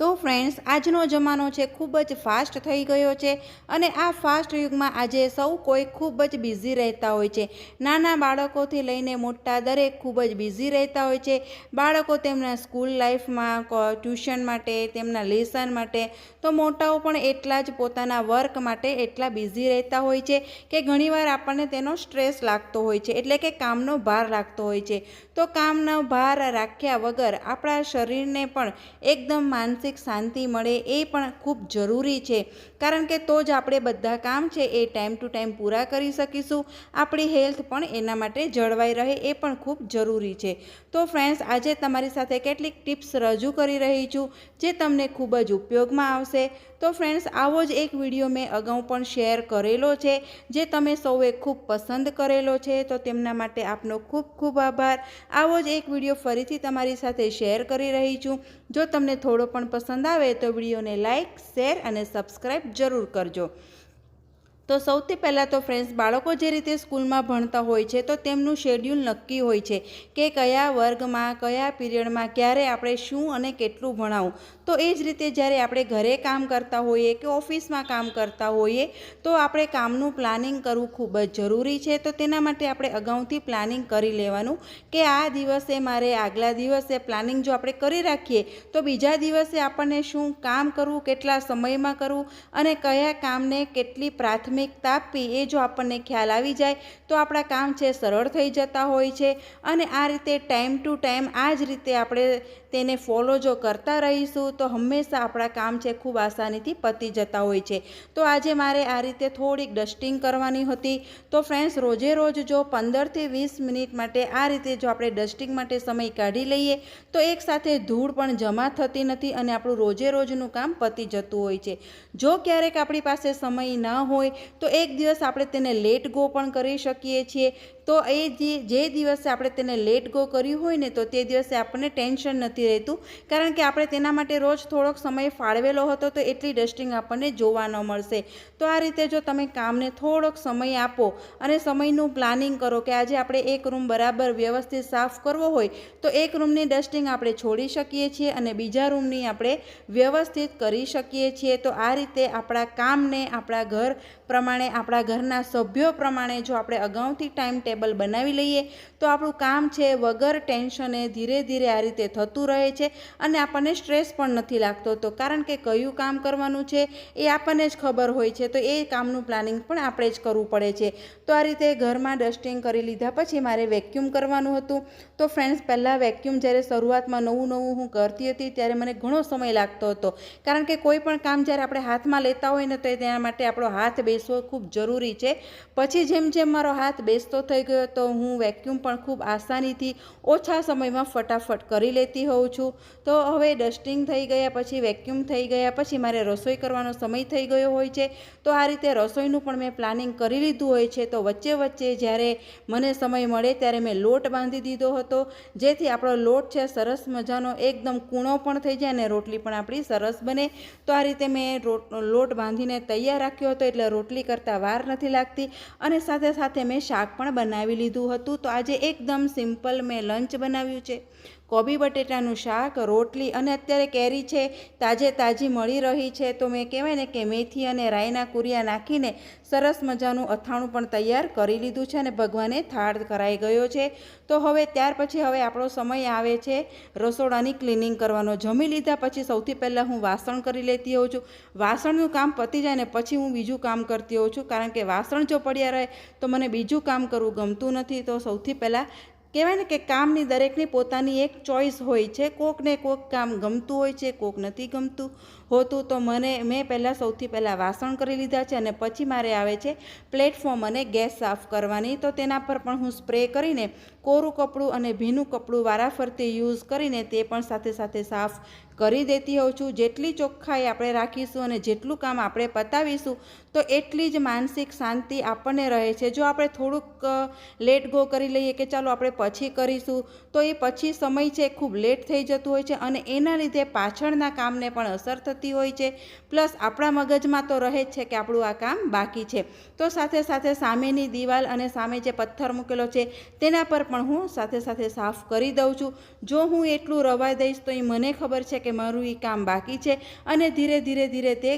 તો ફ્રેન્ડ્સ આજનો જમાનો છે ખૂબ જ ફાસ્ટ થઈ ગયો છે અને આ ફાસ્ટ યુગમાં આજે સૌ કોઈ ખૂબ જ બિઝી રહેતા હોય છે. નાના બાળકોથી લઈને મોટા દરેક ખૂબ જ બિઝી રહેતા હોય છે. બાળકો તેમના સ્કૂલ લાઈફમાં ટ્યુશન માટે, તેમના લેસન માટે, તો મોટાઓ પણ એટલા જ પોતાના વર્ક માટે એટલા બિઝી રહેતા હોય છે કે ઘણીવાર આપણને તેનો સ્ટ્રેસ લાગતો હોય છે, એટલે કે કામનો ભાર લાગતો હોય છે. તો કામનો ભાર રાખ્યા વગર આપણા શરીરને પણ એકદમ માનસિક શાંતિ મળે એ પણ ખૂબ જરૂરી છે. કારણ કે તો જ આપણે બધા કામ છે એ ટાઈમ ટુ ટાઈમ પૂરા કરી શકીશું. આપણી હેલ્થ પણ એના માટે જળવાઈ રહે એ પણ ખૂબ જરૂરી છે. તો ફ્રેન્ડ્સ, આજે તમારી સાથે કેટલીક ટિપ્સ રજૂ કરી રહી છું જે તમને ખૂબ જ ઉપયોગમાં આવશે. તો ફ્રેન્ડ્સ આવો જ એક વીડિયો મેં અગાઉ પણ શેર કરેલો છે, જે તમે સૌએ ખૂબ પસંદ કરેલો છે. તો તેમના માટે આપનો ખૂબ ખૂબ આભાર. આવો જ એક વીડિયો ફરીથી તમારી સાથે શેર કરી રહી છું. જો તમને થોડો પણ પસંદ આવે તો વિડીયોને લાઇક શેર અને સબસ્ક્રાઈબ જરૂર કરજો. તો સૌથી પહેલાં તો ફ્રેન્ડ્સ બાળકો જે રીતે સ્કૂલમાં ભણતા હોય છે, તો તેમનું શેડ્યુલ નક્કી હોય છે કે કયા વર્ગમાં, કયા પીરિયડમાં ક્યારે આપણે શું અને કેટલું ભણાવવું તો એ જ રીતે જ્યારે આપણે ઘરે કામ કરતા હોઈએ કે ઓફિસમાં કામ કરતા હોઈએ, તો આપણે કામનું પ્લાનિંગ કરવું ખૂબ જ જરૂરી છે. તો તેના માટે આપણે અગાઉથી પ્લાનિંગ કરી લેવાનું કે આ દિવસે મારે આગલા દિવસે પ્લાનિંગ જો આપણે કરી રાખીએ, તો બીજા દિવસે આપણને શું કામ કરવું, કેટલા સમયમાં કરવું અને કયા કામને કેટલી પ્રાથમિકતા આપવી એ જો આપણને ખ્યાલ આવી જાય, તો આપણા કામ છે સરળ થઈ જતા હોય છે. અને આ રીતે ટાઈમ ટુ ટાઈમ આ જ રીતે આપણે તેને ફોલો જો કરતા રહીશું, તો હંમેશા આપણા કામ છે ખૂબ આસાનીથી પતી જતા હોય છે. તો આજે મારે આ રીતે થોડીક ડસ્ટિંગ કરવાની હતી. તો ફ્રેન્ડ્સ રોજે રોજ જો પંદરથી વીસ મિનિટ માટે આ રીતે જો આપણે ડસ્ટિંગ માટે સમય કાઢી લઈએ, તો એકસાથે ધૂળ પણ જમા થતી નથી અને આપણું રોજે રોજનું કામ પતી જતું હોય છે. જો ક્યારેક આપણી પાસે સમય ન હોય, તો એક દિવસ આપણે તેને લેટ ગો પણ કરી શકીએ છીએ. તો એ જે દિવસે આપણે તેને લેટ ગો કર્યું હોય ને, તો તે દિવસે આપણને ટેન્શન નથી રહેતું. કારણ કે આપણે તેના માટે રોજ થોડોક સમય ફાળવેલો હતો, તો એટલી ડસ્ટિંગ આપણને જોવા ન મળશે. તો આ રીતે જો તમે કામને થોડોક સમય આપો અને સમયનું પ્લાનિંગ કરો કે આજે આપણે એક રૂમ બરાબર વ્યવસ્થિત સાફ કરવો હોય, તો એક રૂમની ડસ્ટિંગ આપણે છોડી શકીએ છીએ અને બીજા રૂમની આપણે વ્યવસ્થિત કરી શકીએ છીએ. તો આ રીતે આપણા કામને, આપણા ઘર પ્રમાણે, આપણા ઘરના સભ્યો પ્રમાણે જો આપણે અગાઉથી ટાઈમ ટેબલ બનાવી લઈએ, તો આપણું કામ છે વગર ટેન્શને ધીરે ધીરે આ રીતે થતું રહે છે અને આપણને સ્ટ્રેસ પણ નથી લાગતો. તો કારણ કે કયું કામ કરવાનું છે એ આપણને જ ખબર હોય છે, તો એ કામનું પ્લાનિંગ પણ આપણે જ કરવું પડે છે. તો આ રીતે ઘરમાં ડસ્ટિંગ કરી લીધા પછી મારે વેક્યુમ કરવાનું હતું. તો ફ્રેન્ડ્સ પહેલાં વેક્યુમ જ્યારે શરૂઆતમાં નવું નવું હું કરતી હતી ત્યારે મને ઘણો સમય લાગતો હતો. કારણ કે કોઈ પણ કામ જ્યારે આપણે હાથમાં લેતા હોય ને તો તેના માટે આપણો હાથ બેસવો ખૂબ જરૂરી છે. પછી જેમ જેમ મારો હાથ બેસતો થઈ ગયો તો હું વેક્યુમ પણ ખૂબ આસાનીથી ઓછા સમયમાં ફટાફટ કરી લેતી હોઉં છું. તો હવે ડસ્ટિંગ થઈ ગયા પછી વેક્યુમ થઈ ગયા પછી મારે રસોઈ કરવાનો સમય થઈ ગયો હોય છે. તો આ રીતે રસોઈનું પણ મેં પ્લાનિંગ કરી લીધું હોય છે. તો વચ્ચે વચ્ચે જ્યારે મને સમય મળે ત્યારે મેં લોટ બાંધી દીધો હતો. જેથી આપણો લોટ છે સરસ મજાનો એકદમ કૂણો પણ થઈ જાય અને રોટલી પણ આપણી સરસ બને. તો આ રીતે મેં લોટ બાંધીને તૈયાર રાખ્યો હતો એટલે રોટલી કરતાં વાર નથી લાગતી અને સાથે સાથે મેં શાક પણ બનાવી લીધું હતું. તો આજે એકદમ સિમ્પલ મેં લંચ બનાવ્યું છે. કોબી બટેટાનું શાક, રોટલી અને અત્યારે કેરી છે, તાજે તાજી મળી રહી છે. તો મેં કહેવાય ને કે મેથી અને રાઈના કુરિયા નાખીને સરસ મજાનું અથાણું પણ તૈયાર કરી લીધું છે અને ભગવાને થાળ કરાઈ ગયો છે. તો હવે ત્યાર પછી હવે આપણો સમય આવે છે. રસોડાની ક્લિનિંગ કરવાનો. જમી લીધા પછી સૌથી પહેલાં હું વાસણ કરી લેતી હોઉં છું. વાસણનું કામ પતી જાય ને પછી હું બીજું કામ કરતી હોઉં છું. કારણ કે વાસણ જો પડ્યા રહે તો મને બીજું કામ કરવું ગમતું નથી. તો સૌથી પહેલાં કહેવાય ને કે કામની દરેકની પોતાની એક ચોઈસ હોય છે. કોકને કોક કામ ગમતું હોય છે, કોક નથી ગમતું. હોતું તો મને, મેં પહેલાં સૌથી પહેલાં વાસણ કરી લીધા છે અને પછી મારે આવે છે પ્લેટફોર્મ અને ગેસ સાફ કરવાની. તો તેના પર પણ હું સ્પ્રે કરીને કોરું કપડું અને ભીનું કપડું વારાફરતી યુઝ કરીને તે પણ સાથે સાથે સાફ કરી દેતી હોઉં છું. જેટલી ચોખ્ખાઈ આપણે રાખીશું અને જેટલું કામ આપણે પતાવીશું, તો એટલી જ માનસિક શાંતિ આપણને રહે છે. જો આપણે થોડુંક લેટ ગો કરી લઈએ કે ચાલો આપણે પછી કરીશું, તો એ પછી સમય છે ખૂબ લેટ થઈ જતું હોય છે અને એના લીધે પાછળના કામને પણ અસર થતી હોય છે. પ્લસ આપણા મગજમાં તો રહે જ છે કે આપણું આ કામ બાકી છે. તો સાથે સાથે સામેની દિવાલ અને સામે જે પથ્થર મૂકેલો છે, તેના પર પણ હું સાથે સાથે સાફ કરી દઉં છું. જો હું એટલું રવા દઈશ તો એ મને ખબર છે કે મારું એ કામ બાકી છે અને ધીરે ધીરે ધીરે તે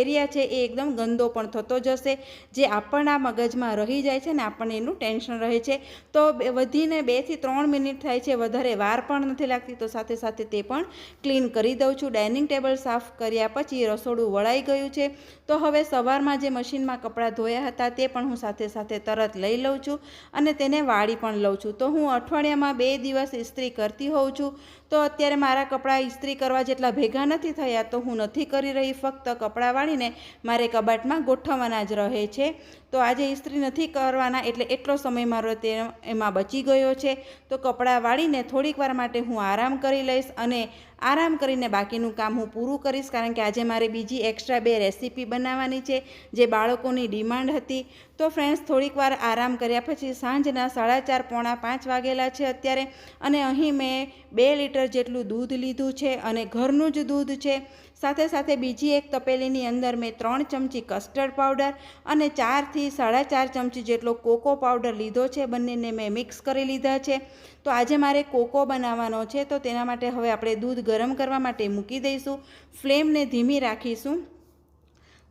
એરિયા છે એ એકદમ ગંદો પણ થતો જશે, જે આપણના મગજમાં રહી જાય છે ને આપણને એનું ટેન્શન રહે છે. તો વધીને બેથી ત્રણ મિનિટ થાય છે, વધારે વાર પણ નથી લાગતી તો સાથે સાથે તે પણ ક્લીન કરી દઉં છું. ડાઇનિંગ ટેબલ સાફ કર્યા પછી રસોડું વળાઈ ગયું છે. તો હવે સવારમાં જે મશીનમાં કપડાં ધોયા હતા તે પણ હું સાથે સાથે તરત લઈ લઉં છું અને તેને વાળી પણ લઉં છું. તો હું અઠવાડિયામાં બે દિવસ ઇસ્ત્રી કરતી હોઉં છું. તો અત્યારે મારા કપડાં ઇસ્ત્રી કરવા જેટલા ભેગા નથી થયા તો હું નથી કરી રહી. ફક્ત કપડાં વાળીને મારે કબાટમાં ગોઠવવાના જ રહે છે. તો આજે ઇસ્ત્રી નથી કરવાના એટલે એટલો સમય મારો તે એમાં બચી ગયો છે. તો કપડાં વાળીને થોડીક વાર માટે હું આરામ કરી લઈશ અને આરામ કરીને બાકીનું કામ હું પૂરું કરીશ કારણ કે આજે મારે બીજી એક્સ્ટ્રા બે રેસીપી બનાવવાની છે, જે બાળકોની ડિમાન્ડ હતી. તો ફ્રેન્ડ્સ થોડીક વાર આરામ કર્યા પછી સાંજના સાડા ચાર પોણા પાંચ વાગેલા છે અત્યારે અને અહીં મેં બે લીટર જેટલું દૂધ લીધું છે અને ઘરનું જ દૂધ છે. સાથે સાથે બીજી એક તપેલીની અંદર મેં ત્રણ ચમચી કસ્ટર્ડ પાવડર અને ચારથી સાડા ચાર ચમચી જેટલો કોકો પાવડર લીધો છે. બંનેને મેં મિક્સ કરી લીધા છે. તો આજે મારે કોકો બનાવવાનો છે. તો તેના માટે હવે આપણે દૂધ ગરમ કરવા માટે મૂકી દઈશું. ફ્લેમને ધીમી રાખીશું.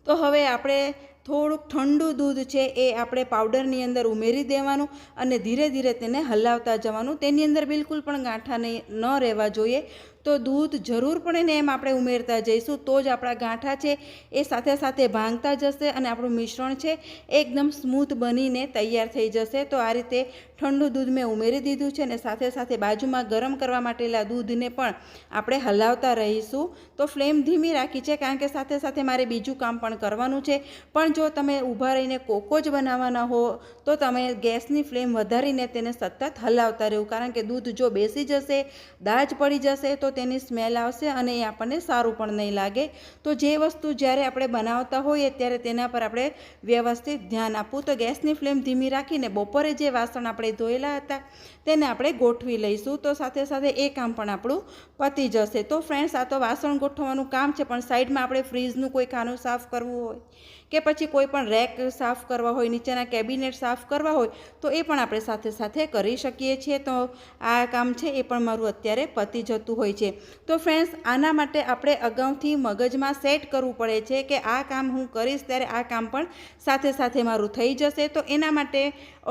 તો હવે આપણે થોડુંક ઠંડુ દૂધ છે એ આપણે પાવડરની અંદર ઉમેરી દેવાનું અને ધીરે ધીરે તેને હલાવતા જવાનું. તેની અંદર બિલકુલ પણ ગાંઠા નહીં, ન રહેવા જોઈએ. તો દૂધ જરૂર પડે ને એમ આપણે ઉમેરતા જઈશું, તો જ આપણા ગાંઠા છે, એ સાથે સાથે ભાંગતા જશે અને આપણું મિશ્રણ છે એકદમ સ્મૂથ બનીને તૈયાર થઈ જશે. તો આ રીતે ઠંડુ દૂધ મેં ઉમેરી દીધું છે અને સાથે સાથે બાજુમાં ગરમ કરવા માટેલા દૂધને પણ આપણે હલાવતા રહીશું. તો ફ્લેમ ધીમી રાખી છે, કારણ કે સાથે સાથે મારે બીજું કામ પણ કરવાનું છે. પણ જો તમે ઊભા રહીને કોકો જ બનાવવાના હો, તો તમે ગેસની ફ્લેમ વધારીને તેને સતત હલાવતા રહેવું, કારણ કે દૂધ જો બેસી જશે, દાજ પડી જશે, તો તેની સ્મેલ આવશે અને એ આપણને સારું પણ નહીં લાગે. તો જે વસ્તુ જ્યારે આપણે બનાવતા હોઈએ ત્યારે તેના પર આપણે વ્યવસ્થિત ધ્યાન આપવું. તો ગેસની ફ્લેમ ધીમી રાખીને બપોરે જે વાસણ આપણે ધોયેલા હતા તેને આપણે ગોઠવી લઈશું. તો સાથે સાથે એ કામ પણ આપણું પતી જશે. તો ફ્રેન્ડ્સ આ તો વાસણ ગોઠવવાનું કામ છે, પણ સાઈડમાં આપણે ફ્રીજનું કોઈ ખાનું સાફ કરવું હોય કે પછી કોઈ પણ રેક સાફ કરવા હોય, નીચેના કેબિનેટ સાફ કરવા હોય, તો એ પણ આપણે સાથે સાથે કરી શકીએ છીએ. તો આ કામ છે એ પણ મારું અત્યારે પતી જતું હોય છે. તો ફ્રેન્ડ્સ આના માટે આપણે અગાઉથી મગજમાં સેટ કરવું પડે છે કે આ કામ હું કરીશ ત્યારે આ કામ પણ સાથે સાથે મારું થઈ જશે. તો એના માટે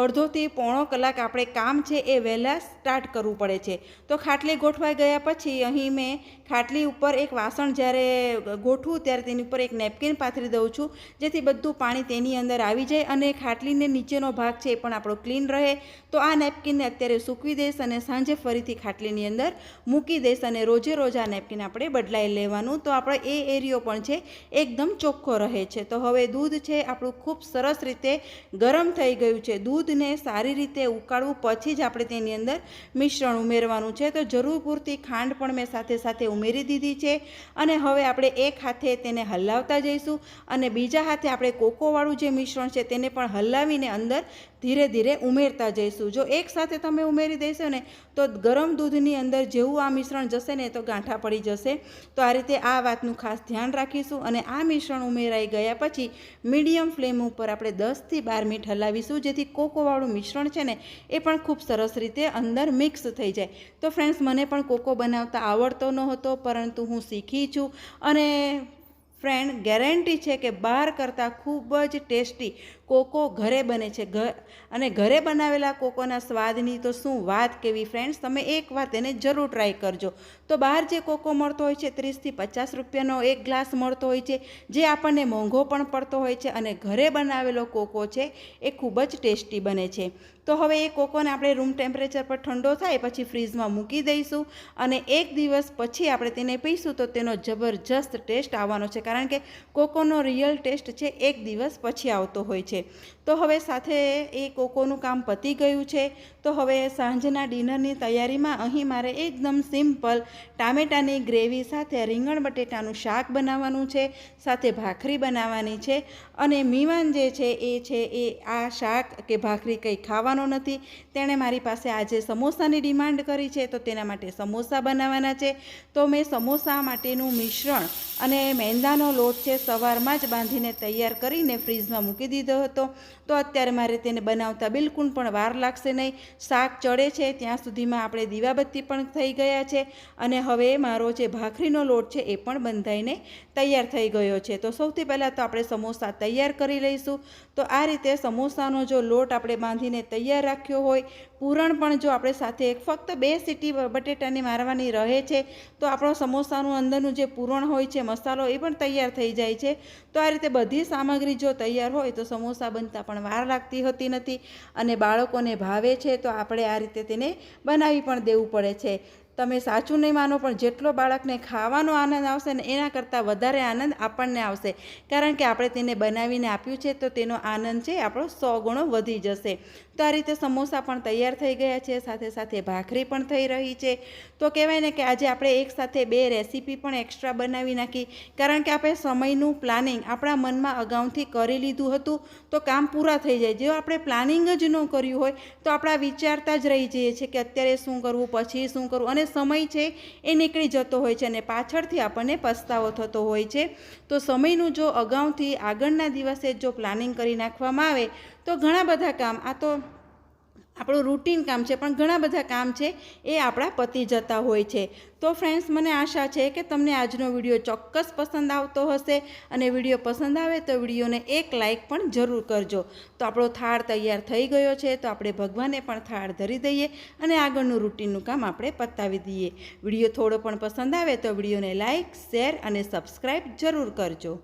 અડધોથી પોણો કલાક આપણે કામ છે એ વહેલા સ્ટાર્ટ કરવું પડે છે. તો ખાટલી ગોઠવાઈ ગયા પછી અહીં મેં ખાટલી ઉપર એક વાસણ જ્યારે ગોઠવું ત્યારે તેની ઉપર એક નેપકિન પાથરી દઉં છું, જેથી બધું પાણી તેની અંદર આવી જાય અને ખાટલીને નીચેનો ભાગ છે એ પણ આપણો ક્લીન રહે. તો આ નેપકિનને અત્યારે સૂકવી દઈશ અને સાંજે ફરીથી ખાટલીની અંદર મૂકી દઈશ અને રોજે રોજ આ નેપકિન આપણે બદલાઈ લેવાનું. તો આપણે એ એરિયો પણ છે, એકદમ ચોખ્ખો રહે છે. તો હવે દૂધ છે, આપણું ખૂબ સરસ રીતે ગરમ થઈ ગયું છે. દૂધને સારી રીતે ઉકાળવું પછી જ આપણે તેની અંદર મિશ્રણ ઉમેરવાનું છે. તો જરૂર પૂરતી ખાંડ પણ મેં સાથે સાથે ઉમેરી દીધી છે. અને હવે આપણે એક હાથે તેને હલાવતા જઈશું અને બીજા આપણે કોકોવાળું જે મિશ્રણ છે તેને પણ હલાવીને અંદર ધીરે ધીરે ઉમેરતા જઈશું. જો એક સાથે તમે ઉમેરી દેશો ને, તો ગરમ દૂધની અંદર જેવું આ મિશ્રણ જશે ને, તો ગાંઠા પડી જશે. તો આ રીતે આ વાતનું ખાસ ધ્યાન રાખીશું અને આ મિશ્રણ ઉમેરાઈ ગયા પછી મીડિયમ ફ્લેમ ઉપર આપણે દસથી બાર મિનિટ હલાવીશું, જેથી કોકોવાળું મિશ્રણ છે ને, એ પણ ખૂબ સરસ રીતે અંદર મિક્સ થઈ જાય. તો ફ્રેન્ડ્સ, મને પણ કોકો બનાવતા આવડતો નહોતો, પરંતુ હું શીખી છું અને ફ્રેન્ડ ગેરંટી છે કે બહાર કરતાં ખૂબ જ ટેસ્ટી કોકો ઘરે બને છે. ઘર અને ઘરે બનાવેલા કોકોના સ્વાદની તો શું વાત કેવી ફ્રેન્ડ્સ તમે એકવાર તેને જરૂર ટ્રાય કરજો. તો બહાર જે કોકો મળતો હોય છે, ત્રીસથી પચાસ રૂપિયાનો એક ગ્લાસ મળતો હોય છે, જે આપણને મોંઘો પણ પડતો હોય છે અને ઘરે બનાવેલો કોકો છે, એ ખૂબ જ ટેસ્ટી બને છે. તો હવે એ કોકોને આપણે રૂમ ટેમ્પરેચર પર ઠંડો થાય, પછી ફ્રીઝમાં મૂકી દઈશું અને એક દિવસ પછી આપણે તેને પીશું તો તેનો જબરજસ્ત ટેસ્ટ આવવાનો છે. કારણ કે કોકોનો રિયલ ટેસ્ટ છે, એક દિવસ પછી આવતો હોય છે. છે. તો હવે સાથે એ કોકોનું કામ પતી ગયું છે. તો હવે સાંજના ડિનરની તૈયારીમાં અહીં મારે એકદમ સિમ્પલ ટામેટાની ગ્રેવી સાથે રીંગણ બટેટાનું શાક બનાવવાનું છે, સાથે ભાખરી બનાવવાની છે અને મીવાન જે છે એ છે એ આ શાક કે ભાખરી કંઈ ખાવાનો નથી. તેણે મારી પાસે આજે સમોસાની ડિમાન્ડ કરી છે, તો તેના માટે સમોસા બનાવવાના છે. તો મેં સમોસા માટેનું મિશ્રણ અને મેંદાનો લોટ છે સવારમાં જ બાંધીને તૈયાર કરીને ફ્રીજમાં મૂકી દીધો હતો. તો અત્યારે મારે તેને બનાવતા બિલકુલ પણ વાર લાગશે નહીં. શાક ચડે છે, ત્યાં સુધીમાં આપણે દીવાબત્તી પણ થઈ ગયા છે અને હવે મારો જે ભાખરીનો લોટ છે એ પણ બંધાઈને તૈયાર થઈ ગયો છે. તો સૌથી પહેલાં તો આપણે સમોસા તૈયાર કરી લઈશું. તો આ રીતે સમોસાનો જો લોટ આપણે બાંધીને તૈયાર રાખ્યો હોય, પૂરણ પણ જો આપણે સાથે ફક્ત બે સીટી બટેટાની મારવાની રહે છે, તો આપણો સમોસાનું અંદરનું જે પૂરણ હોય છે મસાલો એ પણ તૈયાર થઈ જાય છે. તો આ રીતે બધી સામગ્રી જો તૈયાર હોય તો સમોસા બનતા પણ વાર લાગતી હોતી નથી અને બાળકોને ભાવે છે તો આપણે આ રીતે તેને બનાવી પણ દેવું પડે છે. તમે સાચું નહીં માનો, પણ જેટલો બાળકને ખાવાનો આનંદ આવશે ને એના કરતાં વધારે આનંદ આપણને આવશે. કારણ કે આપણે તેને બનાવીને આપ્યું છે, તો તેનો આનંદ છે આપણો સો ગુણો વધી જશે. તો આ રીતે સમોસા પણ તૈયાર થઈ ગયા છે, સાથે સાથે ભાખરી પણ થઈ રહી છે. તો કહેવાય ને કે આજે આપણે એક સાથે બે રેસીપી પણ એક્સ્ટ્રા બનાવી નાખી. કારણ કે આપણે સમયનું પ્લાનિંગ આપણા મનમાં અગાઉથી કરી લીધું હતું, તો કામ પૂરા થઈ જાય. જો આપણે પ્લાનિંગ જ ન કર્યું હોય, તો આપણા વિચારતા જ રહી જઈએ છીએ કે અત્યારે શું કરવું, પછી શું કરવું, અને સમય છે એ નીકળી જતો હોય છે અને પાછળથી આપણને પસ્તાવો થતો હોય છે. તો સમયનું જો અગાઉથી આગળના દિવસે જો પ્લાનિંગ કરી નાખવામાં આવે, તો ઘણા બધા કામ, આ તો આપણું રૂટીન કામ છે, પણ ઘણા બધા કામ છે એ આપણા પતી જતા હોય છે. તો ફ્રેન્ડ્સ મને આશા છે કે તમને આજનો વીડિયો ચોક્કસ પસંદ આવતો હશે અને વીડિયો પસંદ આવે તો વિડીયોને એક લાઇક પણ જરૂર કરજો. તો આપણો થાળ તૈયાર થઈ ગયો છે, તો આપણે ભગવાને પણ થાળ ધરી દઈએ અને આગળનું રૂટીનનું કામ આપણે પતાવી દઈએ. વીડિયો થોડો પણ પસંદ આવે તો વિડીયોને લાઇક શેર અને સબસ્ક્રાઈબ જરૂર કરજો.